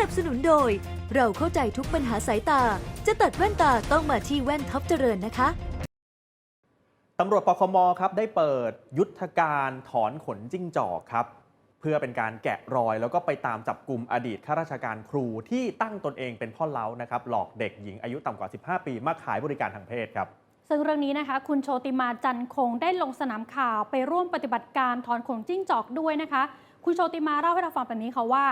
นับสนุนโดย เราเข้าใจทุกปัญหาสายตา จะตัดแว่นตาต้องมาที่แว่นท็อปเจริญนะคะ ตำรวจปคมครับได้เปิดยุทธการถอนขนจิ้งจอกครับ เพื่อเป็นการแกะรอยแล้วก็ไปตามจับกลุ่มอดีตข้าราชการครูที่ตั้งตนเองเป็นพ่อเล้านะครับ หลอกเด็กหญิงอายุต่ำกว่า 15 ปีมาขายบริการทางเพศครับซึ่งเรื่องนี้นะคะ คุณโชติมาจันคงได้ลงสนามข่าวไปร่วมปฏิบัติการถอนขนจิ้งจอกด้วยนะคะ คุณโชติมาเล่าให้เราฟังแบบนี้ค่ะว่า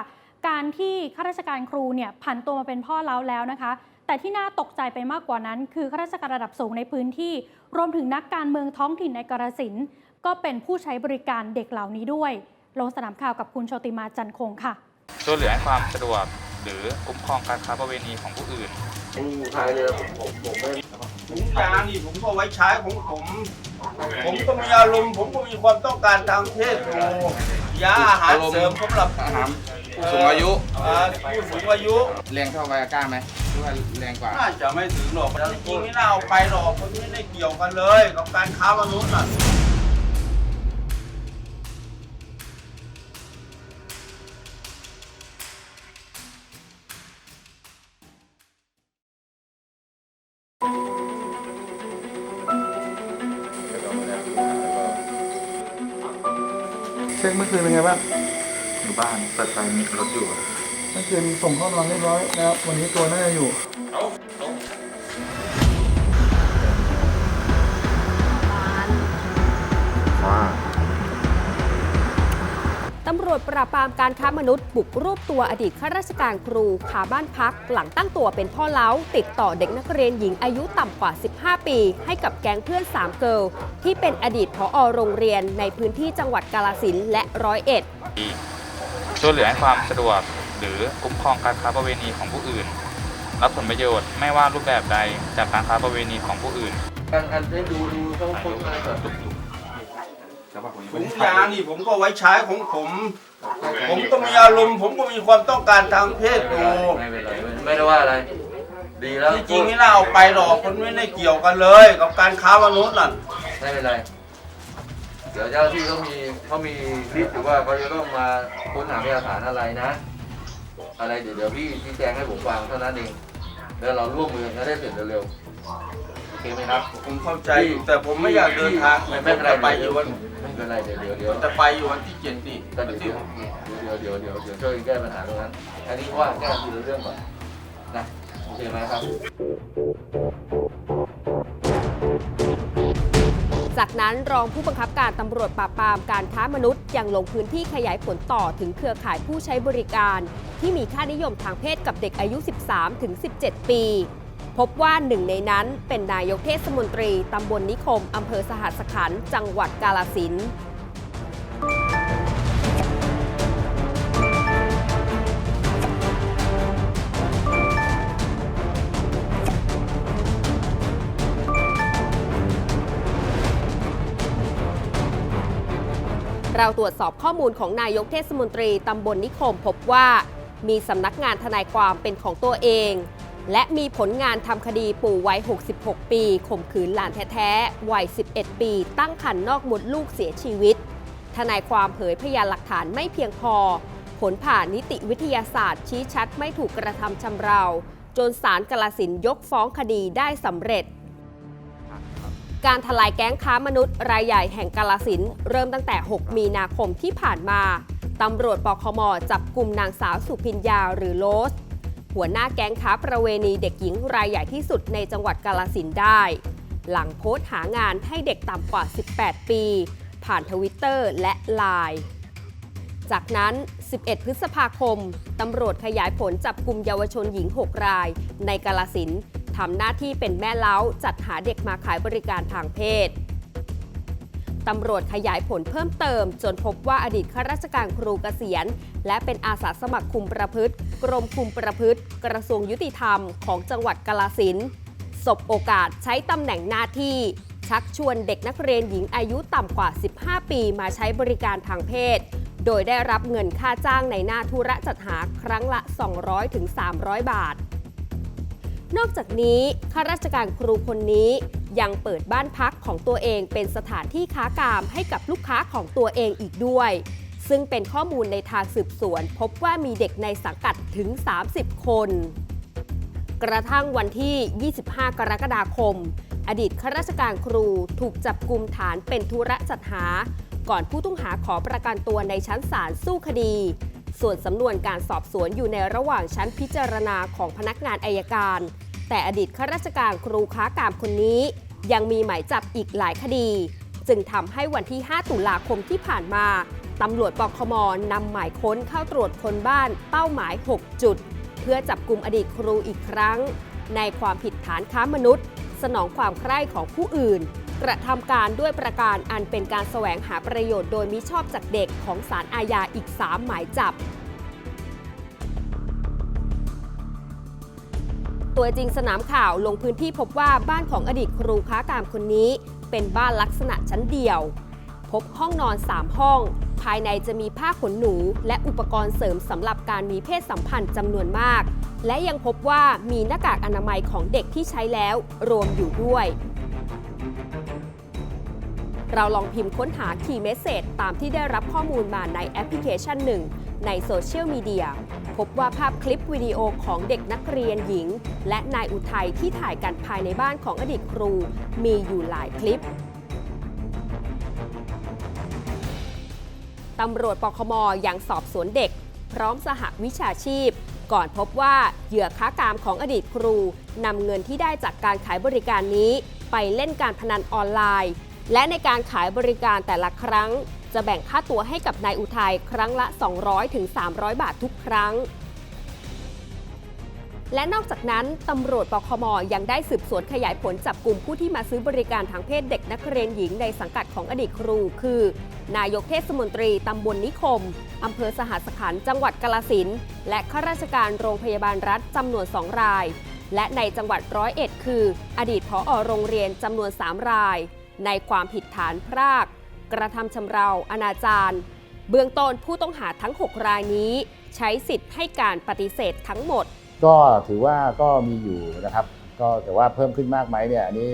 การที่ข้าราชการครูเนี่ยผันตัวมาเป็นพ่อเล้าแล้วนะคะ แต่ที่น่าตกใจไปมากกว่านั้น คือข้าราชการระดับสูงในพื้นที่ รวมถึงนักการเมืองท้องถิ่นในกรสินธุ์ก็เป็นผู้ใช้บริการเด็กเหล่านี้ด้วย ลงสนามข่าวกับคุณโชติมาจันคงค่ะช่วยเหลือให้ความสะดวกหรือคุ้มครองการค้าประเวณีของผู้อื่นผมอยู่ไทยเลยผมผมผมไม่ถุงยางนี่ผมก็ไว้ใช้ของผม ผมก็มีอารมณ์ผมก็มีความต้องการทางเพศอยู่ยาอาหารเสริมสำหรับอาหาร ผู้สูงอายุเอ่อผู้สูงอายุแรงเท่าไวอาก้าไหมหรือว่าแรงกว่าน่าจะไม่ถึงหรอกจริงๆไม่น่าเอาไปหรอกมันไม่ได้เกี่ยวกันเลย กับการค้ามนุษย์น่ะเช็คเมื่อคืนเป็นไงบ้าง อยู่บ้านเปิดไฟมีรถอยู่เมื่อคืนส่งเข้านอนเรียบร้อยนะครับวันนี้ตัวน่าจะอยู่ตำรวจปราบปรามการค้ามนุษย์ บุกรวบตัวอดีตข้าราชการครูคาบ้านพัก หลังตั้งตัวเป็นพ่อเล้า ติดต่อเด็กนักเรียนหญิงอายุต่ำกว่า 15 ปี ให้กับแก๊งเพื่อน 3 เกิร์ลที่เป็นอดีตผอโรงเรียนในพื้นที่จังหวัดกาลสินธุ์และร้อยเอ็ด ช่วยเหลือให้ความสะดวก หรือคุ้มครองการค้าประเวณีของผู้อื่นรับผลประโยชน์ไม่ว่ารูปแบบใดจากการค้าประเวณีของผู้อื่นอันอันได้ดูดูเขาคนอะไรก่อนถุงยางนี่ผมก็ไว้ใช้ของผม ผมก็มีอารมณ์ ผมก็มีความต้องการทางเพศอยู่ไม่เป็นไรไม่ไม่ได้ว่าอะไร ดีแล้วจริงๆไม่น่าเอาไปหรอกมันไม่ได้เกี่ยวกันเลย กับการค้ามนุษย์น่ะไม่เป็นไร เดี๋ยวเจ้าหน้าที่เขามีเขามีลิสต์หรือว่าเขาจะต้องมาค้นหาพยานฐานอะไรนะ อะไรเดี๋ยวเดี๋ยวพี่ชี้แจงให้ผมฟังเท่านั้นเองแล้วเราร่วมมือกันได้เสร็จเร็วๆโอเคไหมครับ ผมเข้าใจอยู่แต่ผมไม่อยากเดินทางไม่ไม่เป็นไร ผมจะไปอยู่วันไม่เป็นไรเดี๋ยวเดี๋ยวเดี๋ยว จะไปอยู่วันที่เจ็ดนี่ก็เดี๋ยวเดี๋ยวเดี๋ยวเดี๋ยวเดี๋ยวเดี๋ยวช่วยแก้ปัญหาตรงนั้นอันนี้ว่าแก้ทีละเรื่องก่อนนะโอเคไหมครับ จากนั้นรองผู้บังคับการตำรวจปราบปรามการค้ามนุษย์ยังลงพื้นที่ขยายผลต่อถึงเครือข่ายผู้ใช้บริการ ที่มีค่านิยมทางเพศกับเด็กอายุ 13-17 ปี พบว่าหนึ่งในนั้นเป็นนายกเทศมนตรีตำบลนิคมอำเภอสหัสขันธ์จังหวัดกาลสินธุ์ เราตรวจสอบข้อมูลของนายกเทศมนตรีตำบลนิคมพบว่า มีสำนักงานทนายความเป็นของตัวเอง และมีผลงานทำคดีปู่วัย 66 ปีข่มขืนหลานแท้ๆวัย 11 ปี ตั้งครรภ์นอกมดลูกเสียชีวิต ทนายความเผยพยานหลักฐานไม่เพียงพอ ผลผ่านนิติวิทยาศาสตร์ ชี้ชัดไม่ถูกกระทำชำเรา จนศาลกาลสินยกฟ้องคดีได้สำเร็จ การทลายแก๊งค้ามนุษย์ รายใหญ่แห่งกาลสินเริ่มตั้งแต่ 6 มีนาคมที่ผ่านมาตำรวจปคมจับกลุ่มนางสาวสุพิญญาหรือโลส หัวหน้าแก๊งค้าประเวณีเด็กหญิงรายใหญ่ที่สุดในจังหวัดกาลสินได้ หลังโพสต์หางานให้เด็กต่ำกว่า 18 ปี ผ่านทวิตเตอร์และไลน์จากนั้น 11 พฤษภาคม ตำรวจขยายผลจับกลุ่มเยาวชนหญิง 6 ราย ในกาลสิน ทำหน้าที่เป็นแม่เล้า จัดหาเด็กมาขายบริการทางเพศตำรวจขยายผลเพิ่มเติม จนพบว่าอดีตข้าราชการครูเกษียณ และเป็นอาสาสมัครคุมประพฤติ กรมคุมประพฤติ กระทรวงยุติธรรมของจังหวัดกาลสินธุ์สบโอกาสใช้ตำแหน่งหน้าที่ ชักชวนเด็กนักเรียนหญิงอายุต่ำกว่า 15 ปีมาใช้บริการทางเพศ โดยได้รับเงินค่าจ้างในหน้าธุระจัดหาครั้งละ 200-300 บาท นอกจากนี้ข้าราชการครูคนนี้ยังเปิดบ้านพักของตัวเองเป็นสถานที่ค้ากามให้กับลูกค้าของตัวเองอีกด้วย ซึ่งเป็นข้อมูลในทางสืบสวน พบว่ามีเด็กในสังกัดถึง 30 คน กระทั่งวันที่ 25 กรกฎาคม อดีตข้าราชการครูถูกจับกลุ่มฐานเป็นธุระจัดหา ก่อนผู้ต้องหาขอประกันตัวในชั้นศาลสู้คดี ส่วนสำนวนการสอบสวนอยู่ในระหว่างชั้นพิจารณาของพนักงานอายการ แต่อดีตข้าราชการครูค้ากามคนนี้ ยังมีหมายจับอีกหลายคดี จึงทำให้วันที่ 5 ตุลาคมที่ผ่านมาตำรวจปคมนำหมายค้นเข้าตรวจคนบ้านเป้าหมาย 6 จุด เพื่อจับกลุ่มอดีตครูอีกครั้ง ในความผิดฐานค้ามนุษย์ สนองความใคร่ของผู้อื่น กระทำการด้วยประการอันเป็นการแสวงหาประโยชน์โดยมิชอบจากเด็กของศาลอาญาอีก 3 หมายจับ ตัวจริงสนามข่าวลงพื้นที่พบว่าบ้านของอดีตครูค้ากามคนนี้ เป็นบ้านลักษณะชั้นเดียว พบห้องนอน 3 ห้อง ภายในจะมีผ้าขนหนู และอุปกรณ์เสริมสำหรับการมีเพศสัมพันธ์จำนวนมาก และยังพบว่ามีหน้ากากอนามัยของเด็กที่ใช้แล้วรวมอยู่ด้วย เราลองพิมพ์ค้นหาคีย์เมสเซจตามที่ได้รับข้อมูลมาในแอปพลิเคชันหนึ่งในโซเชียลมีเดียพบว่าภาพคลิปวิดีโอของเด็กนักเรียนหญิง และนายอุทัยที่ถ่ายกันภายในบ้านของอดีตครู มีอยู่หลายคลิปตำรวจปคมยังสอบสวนเด็ก พร้อมสหวิชาชีพ ก่อนพบว่าเหยื่อค้ากามของอดีตครูนำเงินที่ได้จากการขายบริการนี้ ไปเล่นการพนันออนไลน์ และในการขายบริการแต่ละครั้ง จะแบ่งค่าตัวให้กับนายอุทัยครั้งละ 200-300 บาททุกครั้ง และนอกจากนั้นตำรวจปคมยังได้สืบสวนขยายผลจับกลุ่มผู้ที่มาซื้อบริการทางเพศเด็กนักเรียนหญิงในสังกัดของอดีตครู คือ นายกเทศมนตรีตำบลนิคมอำเภอสหัสขันจังหวัดกาลสินและข้าราชการโรงพยาบาลรัฐจำนวน 2 ราย และในจังหวัดร้อยเอ็ดคือ อดีตผอโรงเรียนจำนวน 3 ราย ในความผิดฐานพราก กระทำชำเราอนาจารเบื้องต้นผู้ต้องหาทั้ง 6 รายนี้ ใช้สิทธิ์ให้การปฏิเสธทั้งหมด ก็ถือว่าก็มีอยู่นะครับ ก็แต่ว่าเพิ่มขึ้นมากไหมเนี่ยอันนี้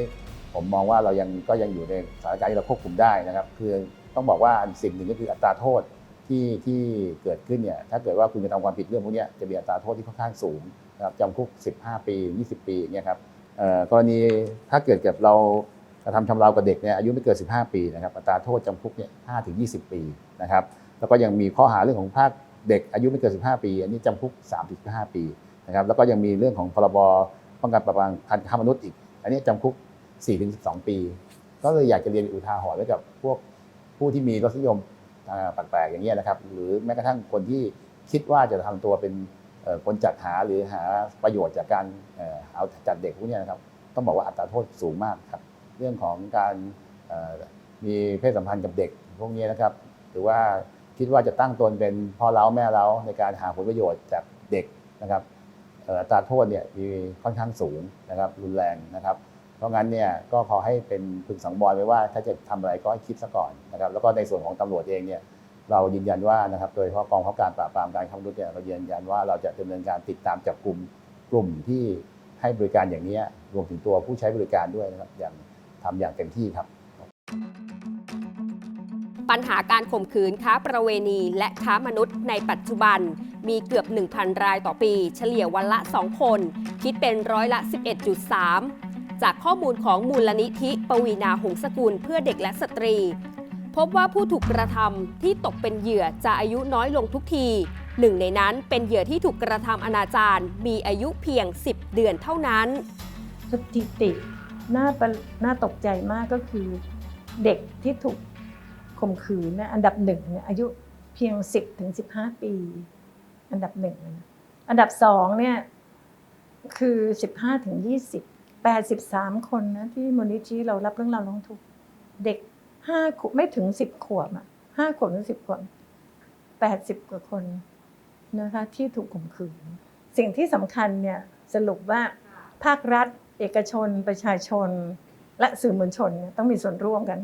ผมมองว่าเรายังก็ยังอยู่ในสถานการณ์ที่เราควบคุมได้นะครับ คือต้องบอกว่าอันสิ่งหนึ่งก็คืออัตราโทษที่ที่เกิดขึ้นเนี่ยถ้าเกิดว่าคุณกระทำความผิดเรื่องพวกนี้จะมีอัตราโทษที่ค่อนข้างสูงนะครับจำคุก 15 ปี 20 ปีอย่างเงี้ยครับเอ่อกรณีถ้าเกิดเกับเรา กระทำชำเรากับเด็กเนี่ยอายุไม่เกิน 15 ปีนะครับอัตราโทษจำคุกเนี่ย5ถึง 20 ปีนะครับแล้วก็ยังมีข้อหาเรื่องของภาคเด็กอายุไม่เกิน 15 ปี อันนี้จำคุก3ถึง5ปีนะครับแล้วก็ยังมีเรื่องของพรบป้องกันปราบปรามการค้ามนุษย์อีก อันนี้จำคุก4-12 ปี ก็เลยอยากจะเรียนอุทาหรณ์ไว้กับพวกผู้ที่มีรสนิยมแปลกๆอย่างนี้ยนะครับ หรือแม้กระทั่งคนที่คิดว่าจะทำตัวเป็นคนจัดหาหรือหาประโยชน์จากการเอาจัดเด็กพวกนี้นะครับ ต้องบอกว่าอัตราโทษสูงมากครับ เรื่องของการมีเพศสัมพันธ์กับเด็กพวกนี้นะครับ หรือว่าคิดว่าจะตั้งตนเป็นพ่อเล้าแม่เล้าในการหาผลประโยชน์จากเด็กนะครับอัตราโทษเนี่ยมีค่อนข้างสูงนะครับรุนแรงนะครับ เพราะงั้นเนี่ยก็ขอให้เป็นพึงสังวรไว้ว่า ถ้าจะทำอะไรก็ให้คิดซะก่อนนะครับ แล้วก็ในส่วนของตำรวจเองเนี่ยเรายืนยันว่านะครับ โดยเฉพาะกองบังคับการปราบปรามการค้ามนุษย์เนี่ยเรายืนยันว่าเราจะดำเนินการติดตามจับกลุ่มกลุ่มที่ให้บริการอย่างนี้รวมถึงตัวผู้ใช้บริการด้วยนะครับอย่าง ทำอย่างเต็มที่ครับ ปัญหาการข่มขืนค้าประเวณีและค้ามนุษย์ในปัจจุบันมีเกือบ 1,000 รายต่อปี เฉลี่ยวันละ 2 คน คิดเป็นร้อยละ 11.3 จากข้อมูลของมูลนิธิปวีนาหงสกุลเพื่อเด็กและสตรี พบว่าผู้ถูกกระทำที่ตกเป็นเหยื่อจะอายุน้อยลงทุกทีหนึ่งในนั้นเป็นเหยื่อที่ถูกกระทำอนาจารมีอายุเพียง 10 เดือนเท่านั้น สถิติ น่าประน่าตกใจมากก็คือเด็กที่ถูกข่มขืนอันดับหนึ่งเนี่ยอายุเพียง 10ถึง15 ปี อันดับหนึ่งอันดับสองเนี่ยคือ 15ถึง20 83 คนนะที่มูลนิธิเรารับเรื่องราวร้องทุกข์เด็ก5ขวบไม่ถึง 10 ขวบอะ5ขวบถึง10 ขวบ 80 กว่าคนนะคะที่ถูกข่มขืน สิ่งที่สำคัญเนี่ยสรุปว่าภาครัฐ เอกชนประชาชน และสื่อมวลชนต้องมีส่วนร่วมกัน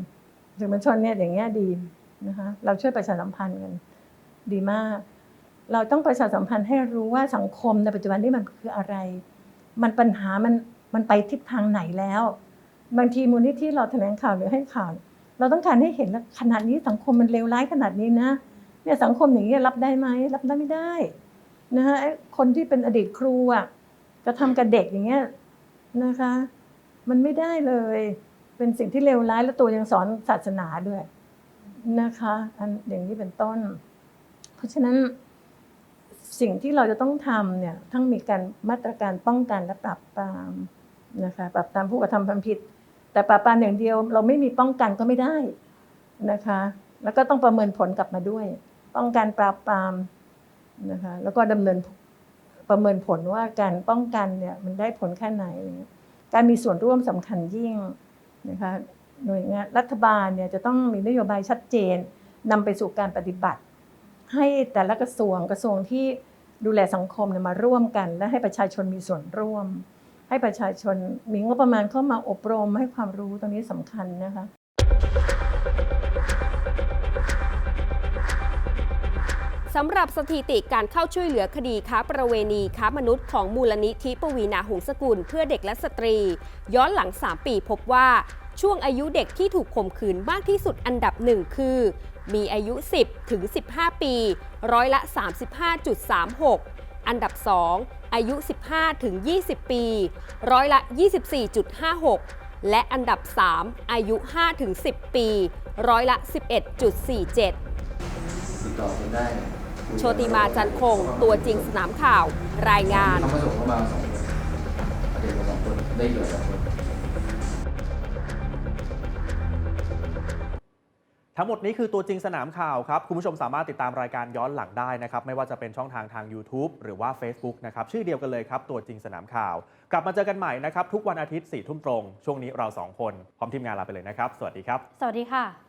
สื่อมวลชนเนี่ยอย่างเงี้ยดีนะคะเราช่วยประชาสัมพันธ์กันดีมาก เราต้องประชาสัมพันธ์ให้รู้ว่าสังคมในปัจจุบันนี้มันคืออะไร มันปัญหามันมันไปทิศทางไหนแล้ว บางทีมูลนิธิเราแถลงข่าวหรือให้ข่าว เราต้องการให้เห็นว่าขนาดนี้สังคมมันเลวร้ายขนาดนี้นะเนี่ยสังคมอย่างนี้ยรับได้ไหมรับได้ไม่ได้นะฮะคนที่เป็นอดีตครูอะกระทำกับเด็กอย่างเงี้ย นะคะ มันไม่ได้เลย เป็นสิ่งที่เลวร้ายและตัวยังสอนศาสนาด้วยนะคะ อันอย่างนี้เป็นต้น เพราะฉะนั้นสิ่งที่เราจะต้องทำเนี่ยทั้งมีการมาตรการป้องกันและปราบปรามนะคะปราบปรามผู้กระทำความผิด แต่ปราบปรามอย่างเดียว เราไม่มีป้องกันก็ไม่ได้นะคะ แล้วก็ต้องประเมินผลกลับมาด้วย ป้องกันปราบปรามนะคะ แล้วก็ดำเนิน ประเมินผลว่าการป้องกันเนี่ยมันได้ผลแค่ไหน การมีส่วนร่วมสำคัญยิ่งนะคะหน่วยงานรัฐบาลเนี่ยจะต้องมีนโยบายชัดเจนนำไปสู่การปฏิบัติ ให้แต่ละกระทรวงกระทรวงที่ดูแลสังคมเนี่ยมาร่วมกัน และให้ประชาชนมีส่วนร่วม ให้ประชาชนมีงบประมาณเข้ามาอบรมให้ความรู้ตรงนี้สำคัญนะคะ สำหรับสถิติการเข้าช่วยเหลือคดีค้าประเวณีค้ามนุษย์ของมูลนิธิปวีนาหงสกุลเพื่อเด็กและสตรี ย้อนหลัง 3 ปีพบว่าช่วงอายุเด็กที่ถูกข่มขืนมากที่สุดอันดับหนึ่งคือ มีอายุ 10 ถึง 15 ปี ร้อยละ 35.36 อันดับ 2 อายุ 15 ถึง 20 ปี ร้อยละ 24.56 และอันดับ 3 อายุ 5 ถึง 10 ปี ร้อยละ 11.47 ติดต่อกันได้ โชติมาจันคง ตัวจริงสนามข่าว รายงานทำมาส่งเข้ามาสองคนเด็กมาสองคนได้เหลือสองคนทั้งหมดนี้คือตัวจริงสนามข่าวครับ คุณผู้ชมสามารถติดตามรายการย้อนหลังได้นะครับ ไม่ว่าจะเป็นช่องทางทาง YouTube หรือว่า Facebook นะครับ ชื่อเดียวกันเลยครับ ตัวจริงสนามข่าว กลับมาเจอกันใหม่นะครับ ทุกวันอาทิตย์4ทุ่มตรง ช่วงนี้เราสองคน พร้อมทีมงานลาไปเลยนะครับ สวัสดีครับ สวัสดีค่ะ